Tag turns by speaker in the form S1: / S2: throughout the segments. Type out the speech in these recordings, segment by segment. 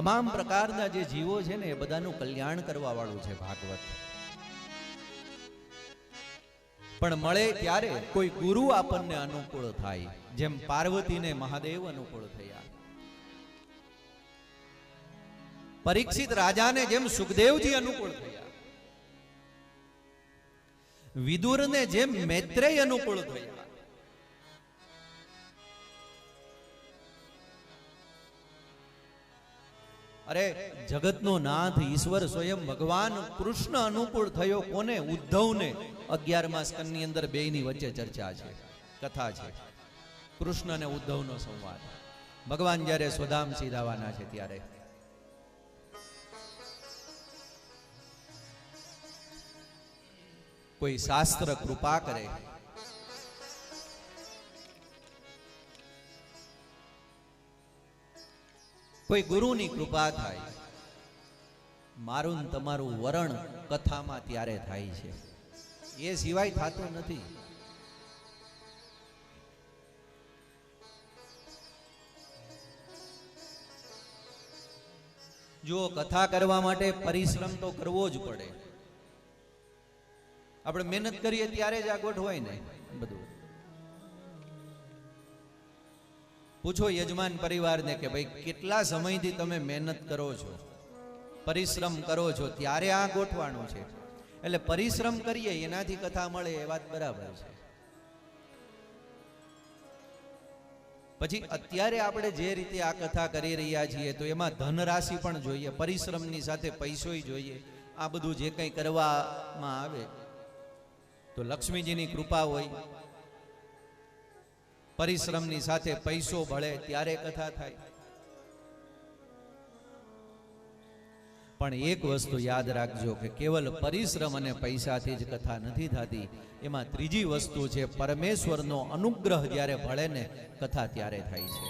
S1: તમામ પ્રકારના જે જીવો છે ને એ બધાનું કલ્યાણ કરવા વાળું છે ભાગવત. પણ મળે ત્યારે કોઈ ગુરુ આપણને અનુકૂળ થાય, જેમ પાર્વતીને મહાદેવ અનુકૂળ થયા. પરીક્ષિત રાજાને જેમ સુખદેવજી અનુકૂળ થયા. વિદુરને જેમ મૈત્રેય અનુકૂળ થયા. અરે, જગતનો નાથ ઈશ્વર સ્વયં ભગવાન કૃષ્ણ અનુકૂળ થયો કોને? ઉદ્ધવને. અગિયારમા સ્કનની અંદર બેયની વચ્ચે ચર્ચા છે, કથા છે. કૃષ્ણ અને ઉદ્ધવનો સંવાદ. ભગવાન જ્યારે સ્વધામ સીધાવાના છે ત્યારે. કોઈ શાસ્ત્ર કૃપા કરે? કોઈ ગુરુની કૃપા થાય, મારું તમારું વરણ કથામાં ત્યારે થાય છે. એ સિવાય થતું નથી. જો કથા કરવા માટે પરિશ્રમ તો કરવો જ પડે. આપણે મહેનત કરીએ ત્યારે જ આ ગોઠવાય ને બધું. પૂછો યજમાન પરિવારને કે ભાઈ, કેટલા સમયથી તમે મહેનત કરો છો? પરિશ્રમ કરો છો? ત્યારે આ ગોઠવાનું છે. એટલે પરિશ્રમ કરીએ, એનાથી કથા મળે, એ વાત બરાબર છે. પછી અત્યારે આપણે જે રીતે આ કથા કરી રહ્યા છીએ, તો એમાં ધનરાશિ પણ જોઈએ, પરિશ્રમની સાથે પૈસોય જોઈએ. આ બધું જે કંઈ કરવામાં આવે, તો લક્ષ્મીજીની કૃપા હોય પરિશ્રમની સાથે પૈસો ભળે ત્યારે કથા થાય. પણ એક વસ્તુ યાદ રાખજો કે કેવલ પરિશ્રમ અને પૈસાથી જ કથા નથી થતી. એમાં ત્રીજી વસ્તુ છે, પરમેશ્વરનો અનુગ્રહ જ્યારે ભળે ને કથા ત્યારે થાય છે.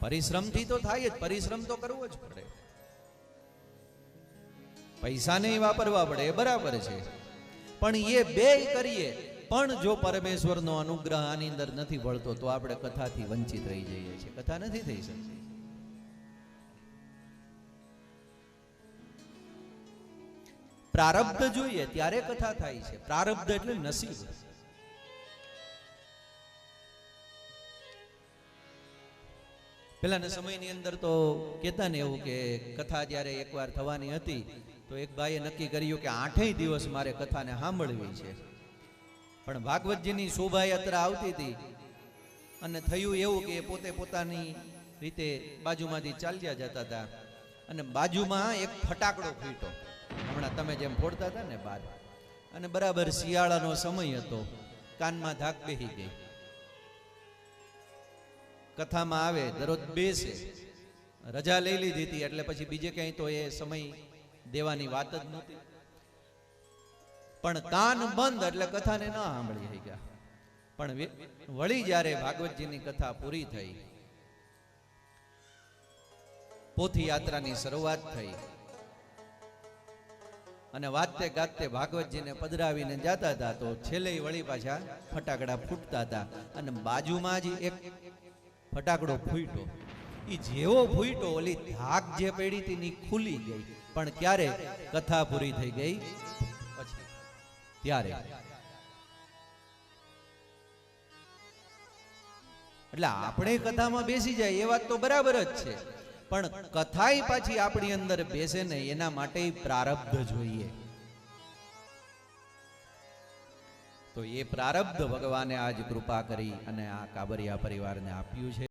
S1: પરિશ્રમથી તો થાય જ, પરિશ્રમ તો કરવો જ પડે. પૈસા નહીં વાપરવા પડે, એ બરાબર છે. પણ એ બે કરીએ પણ જો પરમેશ્વરનો અનુગ્રહ આની અંદર નથી ભળતો તો આપણે કથાથી વંચિત રહી જઈએ છીએ. કથા નથી થઈ શકતી. પ્રારબ્ધ જોઈએ, ત્યારે કથા થાય છે. પ્રારબ્ધ એટલે નસીબ. પેલાના સમયની અંદર તો કહેતા ને એવું કે કથા જ્યારે એકવાર થવાની હતી, તો એક ભાઈએ નક્કી કર્યું કે આઠેય દિવસ મારે કથાને સાંભળવી છે. પણ ભાગવતજીની શોભાયાત્રા આવતી હતી અને થયું એવું કે પોતે પોતાની રીતે બાજુમાંથી ચાલ્યા જતા હતા અને બાજુમાં એક ફટાકડો ફૂટ્યો. હમણાં તમે જેમ ફોડતા હતા ને બાર. અને બરાબર શિયાળાનો સમય હતો. કાનમાં ધાક બેહી ગઈ. કથામાં આવે, દરરોજ બેસે. રજા લઈ લીધી હતી એટલે પછી બીજે ક્યાંય તો એ સમય દેવાની વાત જ નહોતી. પણ કાન બંધ એટલે કથાને ન સાંભળી ગયા પણ વળી જ્યારે ભાગવતજીની કથા પૂરી થઈ પોથી યાત્રાની શરૂઆત થઈ, અને વાતે ગાતે ભાગવતજીને પધરાવીને જતા હતા, તો છેલ્લે વળી પાછા ફટાકડા ફૂટતા હતા અને બાજુમાં જ એક ફટાકડો ફૂટ્યો. એ જેવો ફૂટ્યો, ઓલી ધાક જે પડી હતી ખુલી ગઈ. પણ ક્યારે કથા પૂરી થઈ ગઈ? ત્યારે. એટલે આપણે કથામાં બેસી જાય, એ વાત તો બરાબર જ છે. પણ કથાય પાછી આપણી અંદર બેસે ને એના માટે પ્રારબ્ધ જોઈએ તો એ પ્રારબ્ધ ભગવાને આજ કૃપા કરી અને આ કાબરિયા પરિવારને આપ્યું છે.